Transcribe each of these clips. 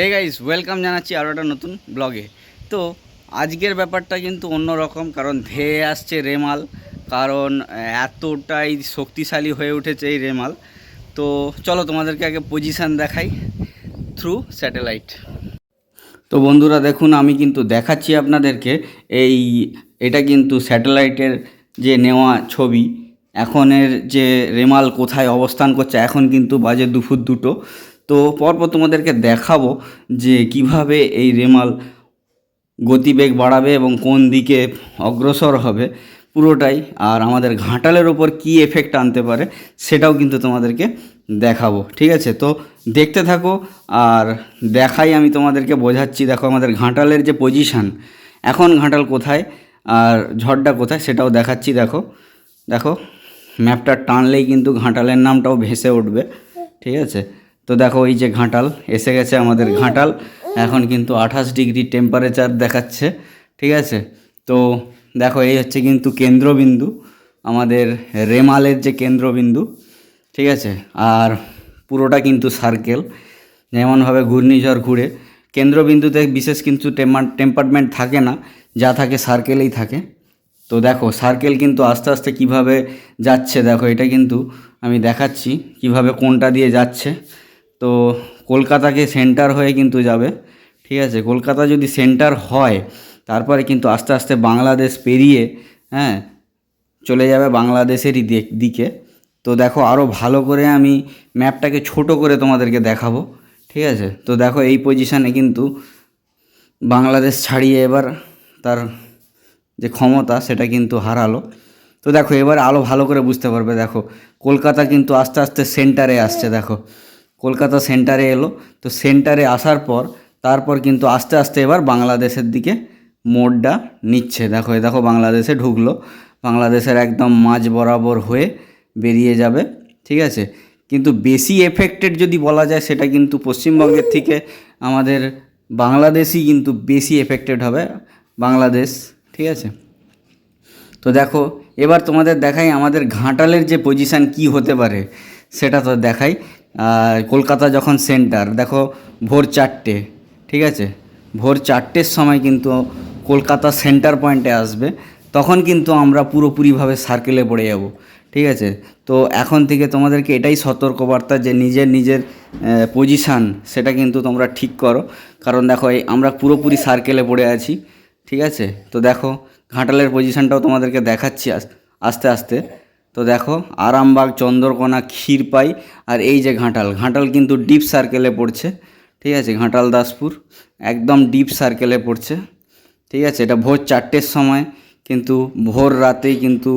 Hey guys welcome জানাচ্ছি আরও একটা নতুন ব্লগে তো আজকের ব্যাপারটা কিন্তু অন্য রকম কারণ ধেয়ে আসছে রেমাল, কারণ এতটাই শক্তিশালী হয়ে উঠেছে এই রেমাল। তো চলো তোমাদেরকে আগে পজিশান দেখাই থ্রু স্যাটেলাইট তো বন্ধুরা দেখুন, আমি কিন্তু দেখাচ্ছি আপনাদেরকে এই, এটা কিন্তু স্যাটেলাইটের যে নেওয়া ছবি, এখনের যে রেমাল কোথায় অবস্থান করছে, এখন কিন্তু বাজে দুপুর দুটো। তো পরপর তোমাদেরকে দেখাবো যে কীভাবে এই রেমাল গতিবেগ বাড়াবে এবং কোন দিকে অগ্রসর হবে পুরোটাই আর আমাদের ঘাটালের ওপর কী এফেক্ট আনতে পারে সেটাও কিন্তু তোমাদেরকে দেখাবো, ঠিক আছে? তো দেখতে থাকো আর দেখাই আমি তোমাদেরকে বোঝাচ্ছি। দেখো আমাদের ঘাটালের যে পজিশান এখন ঘাটাল কোথায় আর ঝড়টা কোথায় সেটাও দেখাচ্ছি, দেখো। দেখো ম্যাপটা টানলেই কিন্তু ঘাটালের নামটাও ভেসে উঠবে, ঠিক আছে? তো দেখো এই যে ঘাটাল এসে গেছে আমাদের ঘাটাল। এখন কিন্তু আঠাশ ডিগ্রি টেম্পারেচার দেখাচ্ছে ঠিক আছে? তো দেখো এই হচ্ছে কিন্তু কেন্দ্রবিন্দু আমাদের রেমালের যে কেন্দ্রবিন্দু ঠিক আছে? আর পুরোটা কিন্তু সার্কেল যেমনভাবে ঘূর্ণিঝড় ঘুরে। কেন্দ্রবিন্দুতে বিশেষ কিন্তু টেম্পারমেন্ট থাকে না যা থাকে সার্কেলেই থাকে। তো দেখো সার্কেল কিন্তু আস্তে আস্তে কীভাবে যাচ্ছে দেখো এটা কিন্তু আমি দেখাচ্ছি কীভাবে কোনটা দিয়ে যাচ্ছে। তো কলকাতাকে সেন্টার হয়ে কিন্তু যাবে, ঠিক আছে? কলকাতা যদি সেন্টার হয়, তারপরে কিন্তু আস্তে আস্তে বাংলাদেশ পেরিয়ে হ্যাঁ চলে যাবে বাংলাদেশেরই দিক- তো দেখো আরও ভালো করে আমি ম্যাপটাকে ছোট করে তোমাদেরকে দেখাবো, ঠিক আছে? তো দেখো, এই পজিশানে কিন্তু বাংলাদেশ ছাড়িয়ে এবার তার যে ক্ষমতা, সেটা কিন্তু হারালো। তো দেখো, এবার আরও ভালো করে বুঝতে পারবে, দেখো। কলকাতা কিন্তু আস্তে আস্তে সেন্টারে আসছে, দেখো। কলকাতা সেন্টারে এলো। তো সেন্টারে আসার পর, তারপর কিন্তু আস্তে আস্তে এবার বাংলাদেশের দিকে মোড়টা নিচ্ছে। দেখো দেখো বাংলাদেশে ঢুকলো। বাংলাদেশের একদম মাঝ বরাবর হয়ে বেরিয়ে যাবে, ঠিক আছে? কিন্তু বেশি এফেক্টেড যদি বলা যায়, সেটা কিন্তু পশ্চিমবঙ্গের থেকে আমাদের বাংলাদেশই কিন্তু বেশি এফেক্টেড হবে, বাংলাদেশ, ঠিক আছে? তো দেখো, এবার তোমাদের দেখাই আমাদের ঘাটালের যে পজিশান কি হতে পারে, সেটা তো দেখাই। কলকাতা যখন সেন্টার দেখো ভোর চারটে, ঠিক আছে? ভোর চারটের সময় কিন্তু কলকাতা সেন্টার পয়েন্টে আসবে, তখন কিন্তু আমরা পুরোপুরিভাবে সার্কেলে পড়ে যাব, ঠিক আছে? তো এখন থেকে তোমাদেরকে এটাই সতর্কবার্তা যে নিজের নিজের পজিশান সেটা কিন্তু তোমরা ঠিক করো, কারণ দেখো এই আমরা পুরোপুরি সার্কেলে পড়ে আছি, ঠিক আছে? তো দেখো, ঘাটালের পজিশানটাও তোমাদেরকে দেখাচ্ছি আস- আস্তে আস্তে। তো দেখো, আরামবাগ, চন্দ্রকোনা, ক্ষীরপাই আর এই যে ঘাটাল। ঘাটাল কিন্তু ডিপ সার্কেলে পড়ছে, ঠিক আছে? ঘাটাল দাসপুর একদম ডিপ সার্কেলে পড়ছে, ঠিক আছে? এটা ভোর চারটের সময়, কিন্তু ভোর রাতেই কিন্তু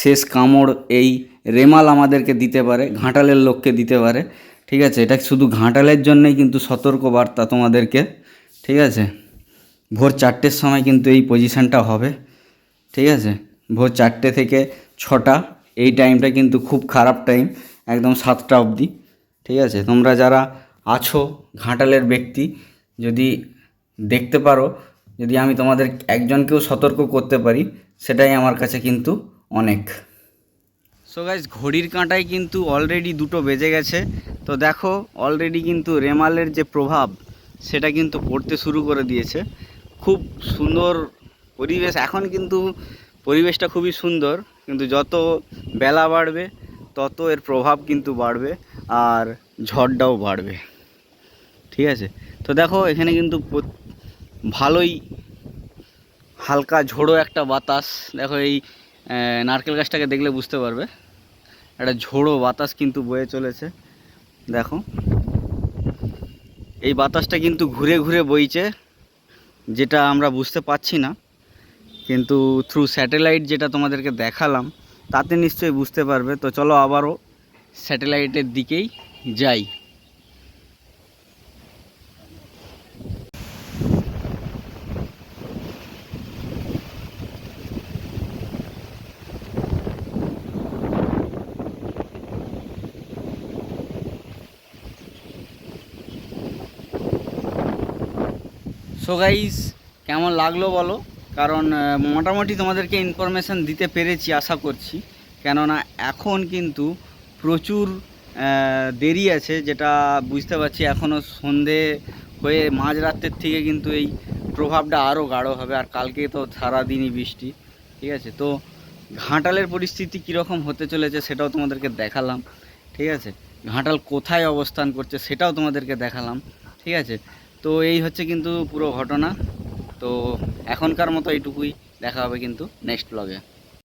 শেষ কামড় এই রেমাল আমাদেরকে দিতে পারে, ঘাটালের লোককে দিতে পারে, ঠিক আছে? এটা শুধু ঘাটালের জন্যই কিন্তু সতর্ক বার্তা তোমাদেরকে, ঠিক আছে? ভোর চারটের সময় কিন্তু এই পজিশানটা হবে, ঠিক আছে? ভোর চারটে থেকে ছটা এই টাইমটা কিন্তু খুব খারাপ টাইম একদম সাতটা অবধি। ঠিক আছে? তোমরা যারা আছো, ঘাটালের ব্যক্তি, যদি দেখতে পারো, যদি আমি তোমাদের একজনকেও সতর্ক করতে পারি, সেটাই আমার কাছে কিন্তু অনেক। সো গাইজ ঘড়ির কাঁটায় কিন্তু অলরেডি দুটো বেজে গেছে। তো দেখো অলরেডি কিন্তু রেমালের যে প্রভাব, সেটা কিন্তু পড়তে শুরু করে দিয়েছে। খুব সুন্দর পরিবেশ, এখন কিন্তু পরিবেশটা খুবই সুন্দর। কিন্তু যত বেলা বাড়বে, তত এর প্রভাব কিন্তু বাড়বে আর ঝড়টাও বাড়বে। ঠিক আছে? তো দেখো, এখানে কিন্তু ভালোই হালকা ঝোড়ো একটা বাতাস। দেখো এই নারকেল গাছটাকে দেখলে বুঝতে পারবে। একটা ঝোড়ো বাতাস কিন্তু বয়ে চলেছে। দেখো। এই বাতাসটা কিন্তু ঘুরে ঘুরে বইছে, যেটা আমরা বুঝতে পারছি না। কিন্তু থ্রু স্যাটেলাইট যেটা তোমাদেরকে দেখালাম, তাতে নিশ্চয়ই বুঝতে পারবে। তো চলো আবারও স্যাটেলাইটের দিকেই যাই। সো গাইস কেমন লাগল বলো? কারণ মোটামুটি তোমাদেরকে ইনফরমেশান দিতে পেরেছি, আশা করছি। কেননা এখন কিন্তু প্রচুর দেরি আছে, যেটা বুঝতে পারছি এখনও সন্ধে হয়ে মাঝরাতের থেকে কিন্তু এই প্রভাবটা আরও গাঢ় হবে, আর কালকে তো সারাদিনই বৃষ্টি, ঠিক আছে? তো ঘাটালের পরিস্থিতি কীরকম হতে চলেছে সেটাও তোমাদেরকে দেখালাম, ঠিক আছে? ঘাটাল কোথায় অবস্থান করছে সেটাও তোমাদেরকে দেখালাম, ঠিক আছে? তো এই হচ্ছে কিন্তু পুরো ঘটনা। তো এখনকার মতো এইটুকুই। দেখা হবে কিন্তু নেক্সট ব্লগে